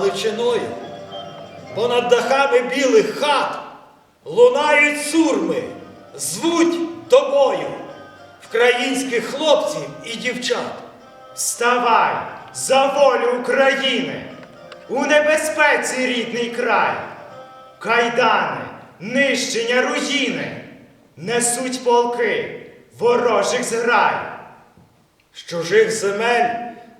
Галичиною. Понад дахами білих хат лунають сурми, звуть тобою, вкраїнських хлопців і дівчат. Вставай за волю України! У небезпеці рідний край! Кайдани, нищення руїни, несуть полки ворожих зграй. З чужих земель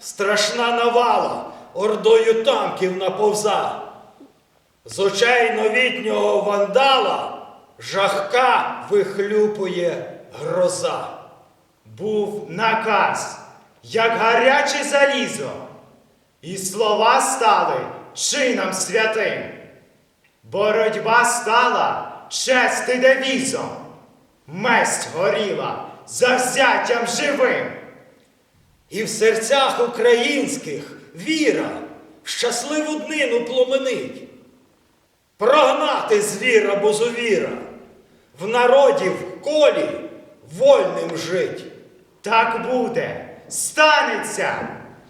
страшна навала ордою танків наповза. З очей новітнього вандала жахка вихлюпує гроза. Був наказ, як гаряче залізо, і слова стали чином святим. Боротьба стала чести девізом, месть горіла завзяттям живим. І в серцях українських віра в щасливу днину пломенить. Прогнати звіра бозовіра, в народі в колі вольним жить. Так буде, станеться,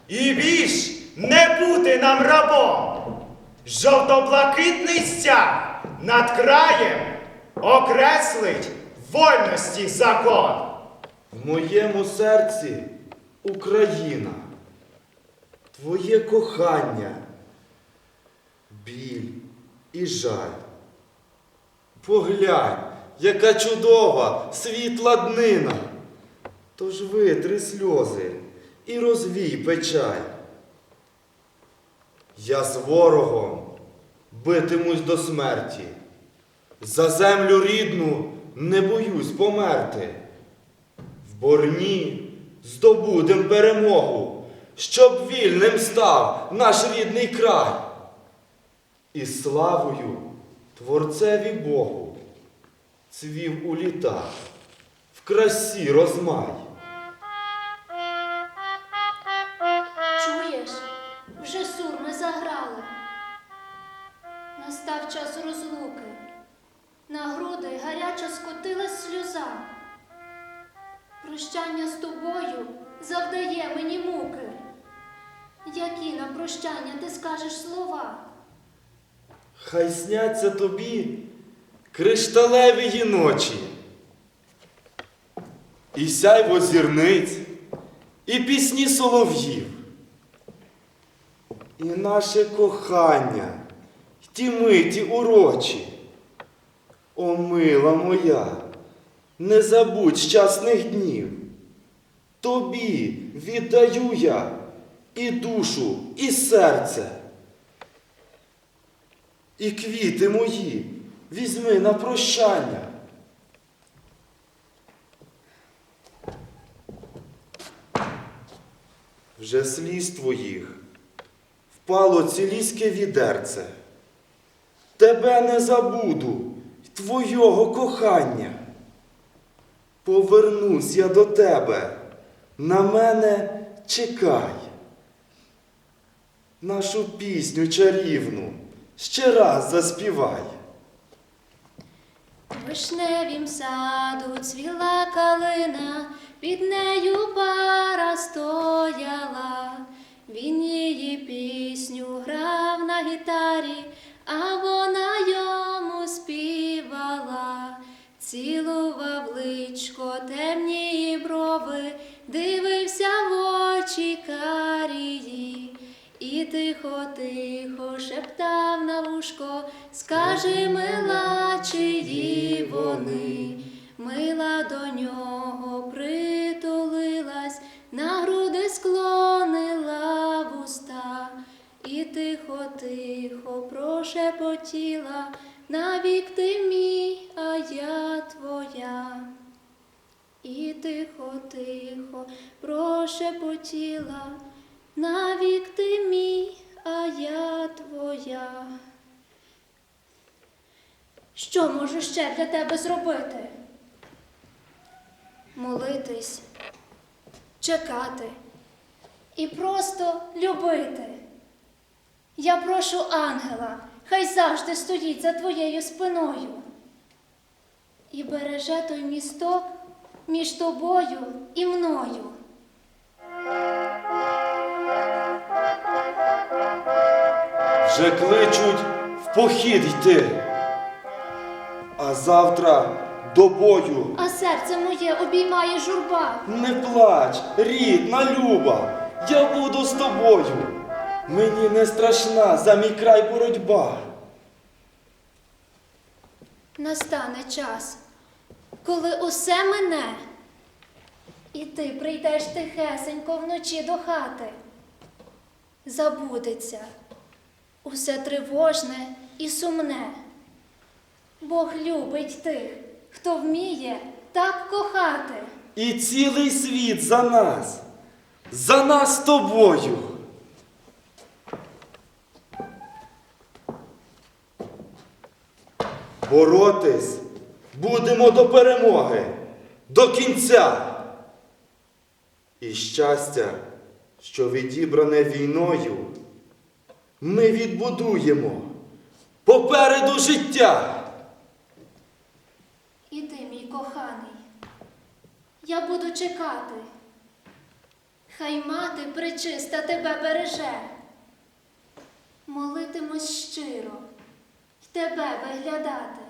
і більш не бути нам рабом. Жовто-блакитний стяг над краєм окреслить вольності закон. В моєму серці Україна, твоє кохання, біль і жаль. Поглянь, яка чудова, світла днина. Тож витри сльози і розвій печаль. Я з ворогом битимусь до смерті. За землю рідну не боюсь померти. В борні здобудем перемогу, щоб вільним став наш рідний край. І славою Творцеві Богу цвів у літах, в красі розмай. Чуєш, вже сурми заграли. Настав час розлуки. На груди гаряче скотилась сльоза. Прощання з тобою завдає мені муки. Які на прощання ти скажеш слова? Хай сняться тобі кришталеві ночі. І сяйво зірниць, і пісні солов'їв. І наше кохання, ті миті урочі. О, мила моя, не забудь щасних днів. Тобі віддаю я і душу, і серце. І квіти мої візьми на прощання. Вже сліз твоїх впало ціліське відерце. Тебе не забуду, твого кохання. Повернусь я до тебе, на мене чекай. Нашу пісню чарівну ще раз заспівай. В вишневім саду цвіла калина, під нею пара стояла. Він її пісню грав на гітарі, а вона Цілував личко, темні брови, дивився в очі карії. І тихо, тихо шептав на вушко, скажи, мила, чиї вони. Мила до нього притулилась, на груди склонила вуста, і тихо, тихо прошепотіла, навік ти мій, а я твоя. І тихо, тихо прошепотіла, навік ти мій, а я твоя. Що можу ще для тебе зробити? Молитись, чекати і просто любити. Я прошу ангела, хай завжди стоїть за твоєю спиною і береже той місток між тобою і мною. вже кличуть в похід йти. А завтра до бою. А серце моє обіймає журба. Не плач, рідна Люба, я буду з тобою. Мені не страшна за мій край боротьба. Настане час, коли усе мене, і ти прийдеш тихесенько вночі до хати. Забудеться усе тривожне і сумне. Бог любить тих, хто вміє так кохати. І цілий світ за нас, за нас тобою. Боротись будемо до перемоги, до кінця. І щастя, що відібране війною, ми відбудуємо попереду життя. Іди, мій коханий, я буду чекати. Хай мати пречиста тебе береже. Молитимось щиро й тебе виглядати.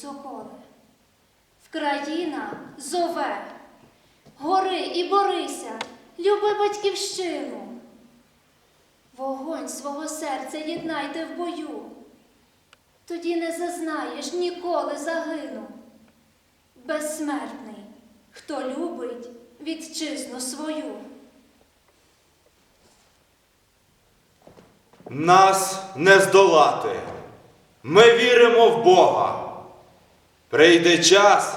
Іди, Вкраїна зове. Гори і борися, люби батьківщину. Вогонь свого серця єднайте в бою. Тоді не зазнаєш ніколи загину. Безсмертний, хто любить вітчизну свою. Нас не здолати. Ми віримо в Бога. Прийде час,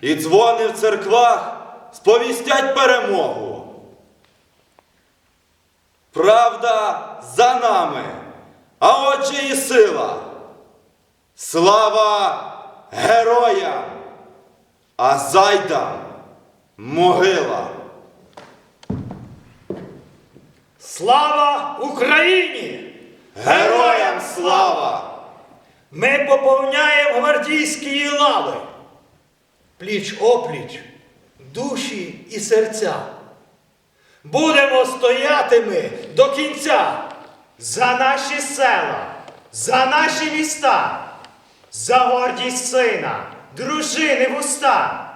і дзвони в церквах сповістять перемогу. Правда за нами, а отже і сила. Слава героям, а зайдам могила. Слава Україні! Героям слава! Ми поповняємо гвардійські лави. Пліч опліч, душі і серця. Будемо стояти ми до кінця. За наші села, за наші міста, за гордість сина, дружини в уста.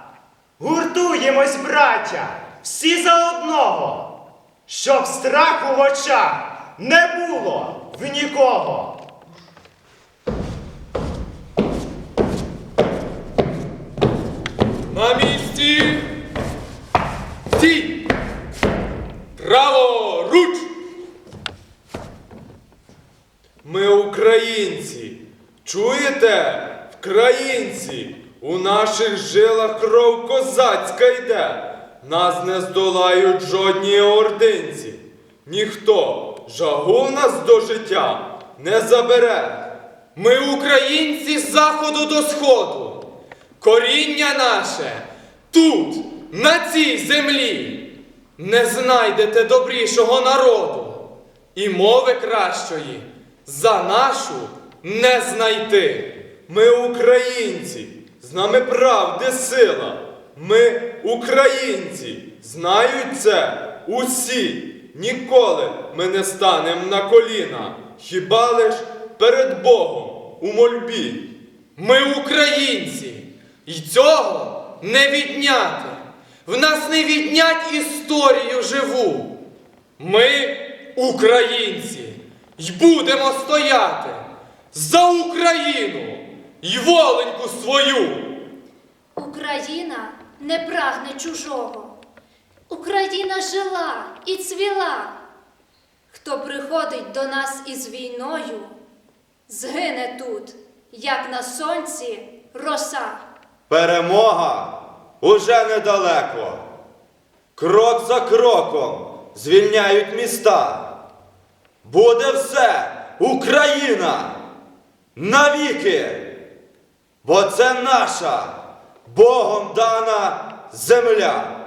Гуртуємось, браття, всі за одного, щоб страху в очах не було в нікого. Ми українці. Чуєте? Вкраїнці! У наших жилах кров козацька йде. Нас не здолають жодні ординці. Ніхто жагу нас до життя не забере. Ми українці з заходу до сходу. Коріння наше тут, на цій землі. Не знайдете добрішого народу, і мови кращої за нашу не знайти. Ми українці, з нами правди сила. Ми українці, знають це усі. Ніколи ми не станем на коліна, хіба лиш перед Богом у мольбі. Ми українці, і цього не відняти. В нас не віднять історію живу. Ми українці, й будемо стояти за Україну й воленьку свою. Україна не прагне чужого. Україна жила і цвіла. Хто приходить до нас із війною, згине тут, як на сонці роса. Перемога уже недалеко. Крок за кроком звільняють міста. Буде все! Україна! Навіки, бо це наша Богом дана земля.